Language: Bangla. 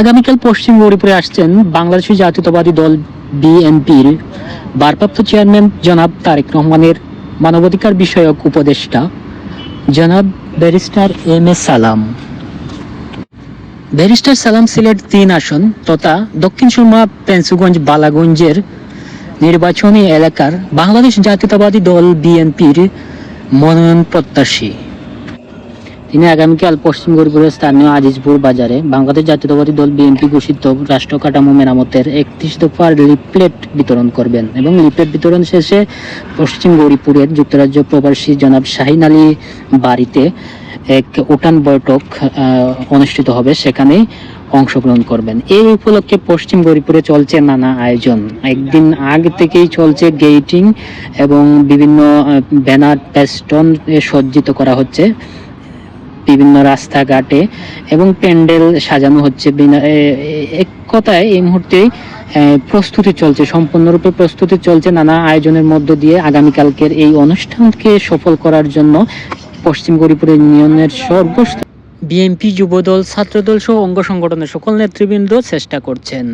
আগামীকাল পশ্চিম গৌরীপুরে আসছেন বাংলাদেশ জাতীয়তাবাদী দল বিএনপির ভারপ্রাপ্ত চেয়ারম্যান জনাব তারেক রহমানের মানবাধিকার বিষয়ক উপদেষ্টা জনাব ব্যারিস্টার এম এ সালাম। ব্যারিস্টার সালাম সিলেট তিন আসন তথা দক্ষিণ সুরমা, পেন্সুগঞ্জ, বালাগঞ্জের নির্বাচনী এলাকার বাংলাদেশ জাতীয়তাবাদী দল বিএনপির মনোনয়ন প্রত্যাশী। তিনি আগামীকাল পশ্চিম গরিপুরের স্থানীয় আজিজপুর বাজারে বাংলাদেশ জাতীয়তাবাদী দল বিএনপি ঘোষিত রাষ্ট্র কাঠামো মেরামতের একত্রিশ দফার লিফলেট বিতরণ করবেন এবং লিফলেট বিতরণ শেষে পশ্চিম গৌরীপুরের যুক্তরাজ্য প্রবাসী জনাব শাহিন আলী বাড়িতে এক উঠান বৈঠক অনুষ্ঠিত হবে। সেখানে অংশগ্রহণ করবেন। এই উপলক্ষে পশ্চিম গরিপুরে চলছে নানা আয়োজন। একদিন আগে থেকেই চলছে গেটিং এবং বিভিন্ন ব্যানার, প্যাস্টন সজ্জিত করা হচ্ছে। বিভিন্ন রাস্তাঘাটে এবং প্যান্ডেল সাজানো হচ্ছে এক কথায় এই মুহূর্তে প্রস্তুতি চলছে, সম্পূর্ণরূপে প্রস্তুতি চলছে নানা আয়োজনের মধ্য দিয়ে আগামীকালকের এই অনুষ্ঠানকে সফল করার জন্য পশ্চিম গরিপুর ইউনিয়নের সর্বস্তর বিএনপি যুবদল, ছাত্রদল সহ অঙ্গ সংগঠনের সকল নেতৃবৃন্দ চেষ্টা করছেন।